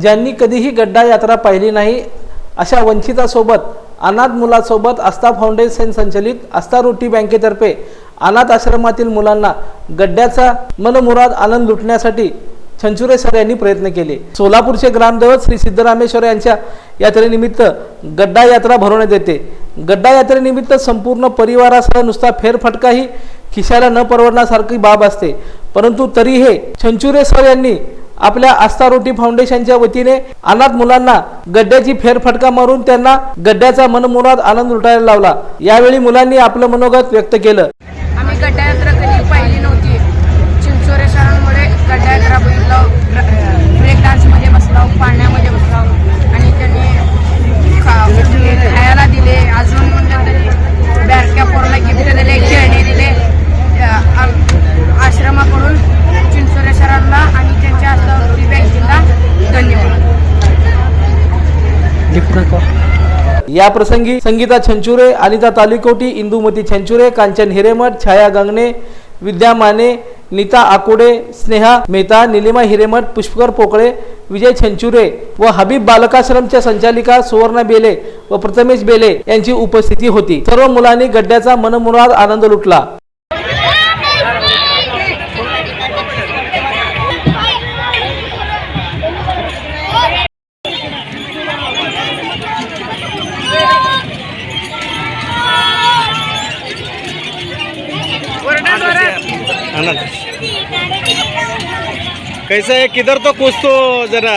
ज्यांनी कधीही गड्डा यात्रा पाहिली नाही अशा वंचितासोबत अनाथ मुलासोबत आस्था फाउंडेशन संचलित आस्था रोटी बँकेतर्फे अनाथ आश्रमातील मुलांना गड्ड्याचा मनमुराद आनंद लुटण्यासाठी छंचुरे सर यांनी प्रयत्न केले. सोलापूरचे ग्रामदैवत श्री सिद्धरामेश्वर यांच्या यात्रेनिमित्त गड्डा यात्रा भरवण्यात येते. गड्डा यात्रेनिमित्त संपूर्ण परिवारासह नुसता फेरफटकाही खिशाला न परवडण्यासारखी बाब असते. परंतु तरी हे छंचुरे सर यांनी आपल्या आस्था रोटी फाउंडेशनच्या वतीने अनाथ मुलांना गड्ड्याची फेरफटका मारून त्यांना गड्ड्याचा मनमुराद आनंद लुटायला लावला. यावेळी मुलांनी आपलं मनोगत व्यक्त केलं. या प्रसंगी संगीता छंचुरे अनिता तालिकोटी इंदुमती छंचुरे कांचन हिरेमठ छाया गंगणे विद्या माने नीता आकोडे स्नेहा मेहता निलिमा हिरेमठ पुष्कर पोकळे विजय छंचुरे व हबीब बालकाश्रमच्या संचालिका सुवर्णा बेले व प्रथमेश बेले यांची उपस्थिती होती. सर्व मुलांनी गड्ड्याचा मनमुराद आनंद लुटला. आनंद कैसा है? किधर तो कुछ तो जरा.